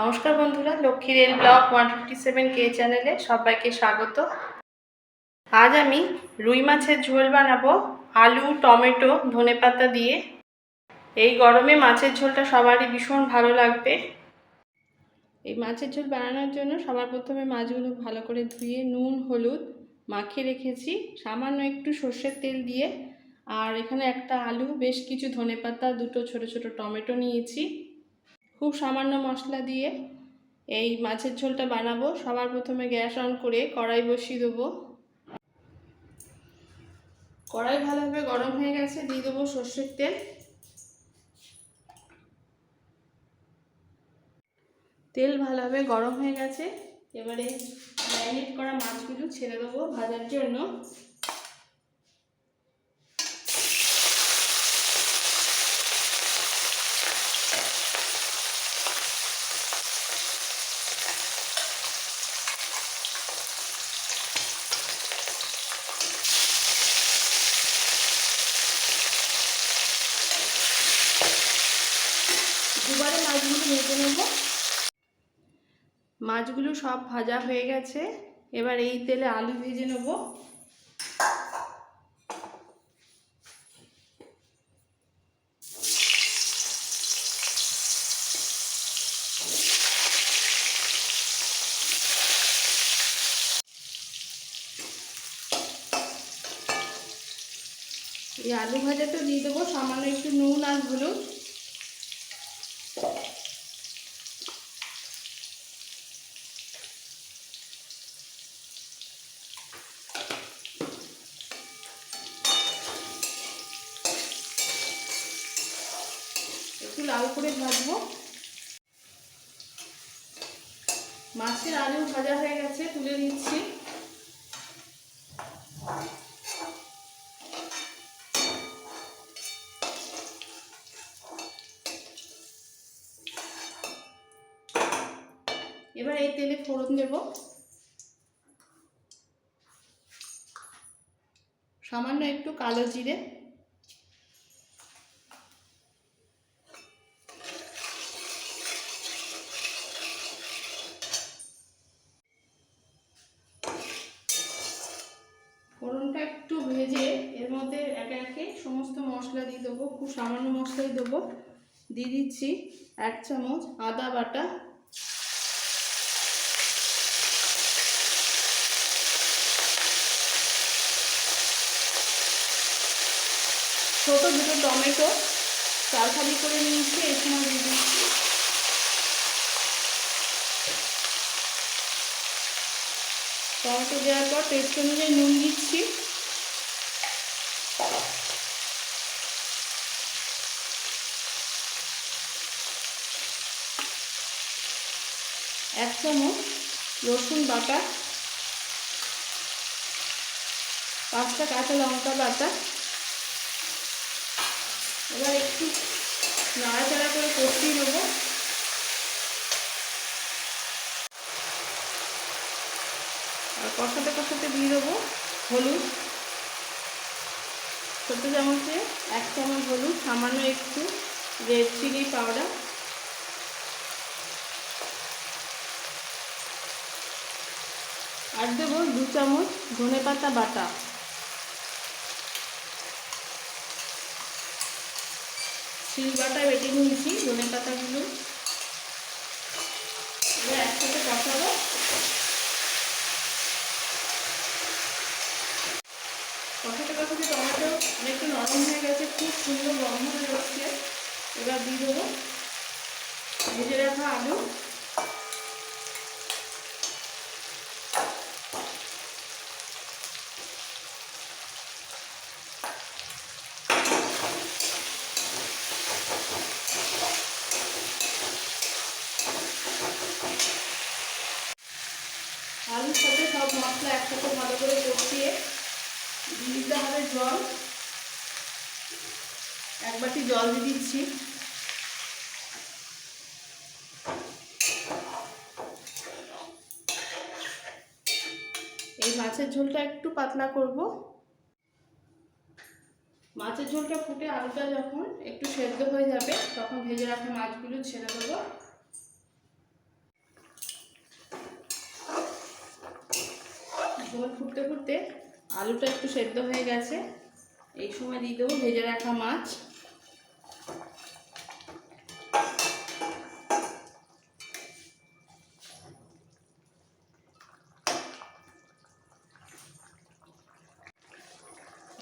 নমস্কার বন্ধুরা, Lakshmi rail block one fifty seven কে চ্যানেলে সবাইকে স্বাগত। আজ আমি রুই মাছের ঝোল বানাবো, আলু, টমেটো ধনেপাতা দিয়ে। এই গরমে মাছের ঝোলটা সবারই ভীষণ ভালো লাগবে। এই মাছের ঝোল বানানোর জন্য সবার প্রথমে মাছগুলো ভালো করে ধুয়ে নুন, হলুদ মাখিয়ে রেখেছি। সামান্য একটু সর্ষের তেল দিয়ে। আর এখানে একটা আলু, বেশ কিছু ধনেপাতা দুটো ছোট ছোট টমেটো নিয়েছি। খুব সামান্য মশলা দিয়ে এই মাছের ঝোলটা বানাবো। সবার প্রথমে গ্যাস অন করে কড়াই বসিয়ে দেবো। কড়াই ভালোভাবে গরম হয়ে গেছে, দিয়ে দেবো সর্ষের তেল। তেল ভালোভাবে গরম হয়ে গেছে। এবারে ম্যারিনেট করা মাছগুলো ছেড়ে দেবো ভাজার জন্য। দুবারে মাছগুলো ভেজে নেব। মাছগুলো সব ভাজা হয়ে গেছে। এবার এই তেলে আলু ভেজে নেব। এই আলু ভাজাটা দিয়ে দেবো। সামান্য একটু নুন আর হলুদ। একটু লাল করে ভাজবো। মাছের আলু ভাজা হয়ে গেছে, তুলে নিচ্ছি। এবার এই তেলে ফোড়ন দেব। সামান্য একটু কালো জিরে। ফোড়নটা একটু ভেজে এর মধ্যে একে একে সমস্ত মশলা দিয়ে দেবো। খুব সামান্য মশলাই দেবো। দিয়ে দিচ্ছি এক চামচ আদা বাটা। ছোটো দুটো টমেটো। চার করে নিয়েছি সময় দিয়ে দিচ্ছি টমেটো দেওয়ার পর টেস্ট অনুযায়ী নুন দিচ্ছি। এক চামচ রসুন বাটা, পাঁচটা কাঁচা লঙ্কা বাটা। এবার একটু নাড়াচাড়া করে কষিয়ে নেব। কষাতে কষাতে দিয়ে দেবো হলুদ। ছোটো চামচে এক চামচ হলুদ, সামান্য একটু রেড চিলি পাউডার আর দেবো দু চামচ ধনে পাতা বাটা। শিল বাটা বেটে নিয়েছি ধনে পাতাগুলো। একসাথে কষাবো। কষাতে কষাতে টমেটো অনেকটা নরম হয়ে গেছে, খুব সুন্দর গন্ধ বেরোচ্ছে। এবার দিয়ে দেবো ভেজে রাখা আলু। আলুর সাথে সব মশলা একসাথে ভালো করে কষিয়ে দিতে হবে জল। এক বাটি জল দিয়ে দিচ্ছি। এই মাছের ঝোলটা একটু পাতলা করব। মাছের ঝোলটা ফুটে আলুটা যখন একটু সেদ্ধ হয়ে যাবে, তখন ভেজে রাখা মাছগুলো ছেড়ে দেবো। ঝোল ফুটতে ফুটতে আলুটা একটু সেদ্ধ হয়ে গেছে। এই সময় দিয়ে দেবো ভেজে রাখা মাছ।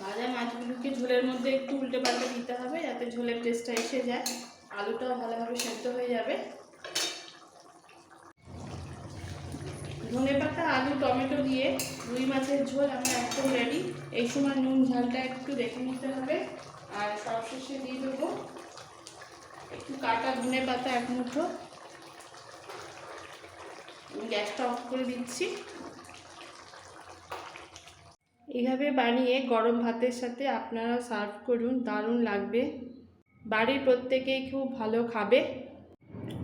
ভাজা মাছগুলোকে ঝোলের মধ্যে একটু উল্টে পাল্টে দিতে হবে, যাতে ঝোলের টেস্টটা এসে যায়। আলুটাও ভালোভাবে সেদ্ধ হয়ে যাবে। ধনে পাতা, আলু, টমেটো দিয়ে রুই মাছের ঝোল আমরা একদম রেডি এই সময় নুন, ঝালটা একটু দেখে নিতে হবে। আর সবশেষে দিয়ে দেবো একটু কাটা ধনে পাতা এক মুঠো। গ্যাসটা অফ করে দিচ্ছি। এভাবে বানিয়ে গরম ভাতের সাথে আপনারা সার্ভ করুন, দারুণ লাগবে। বাড়ির প্রত্যেকেই খুব ভালো খাবে।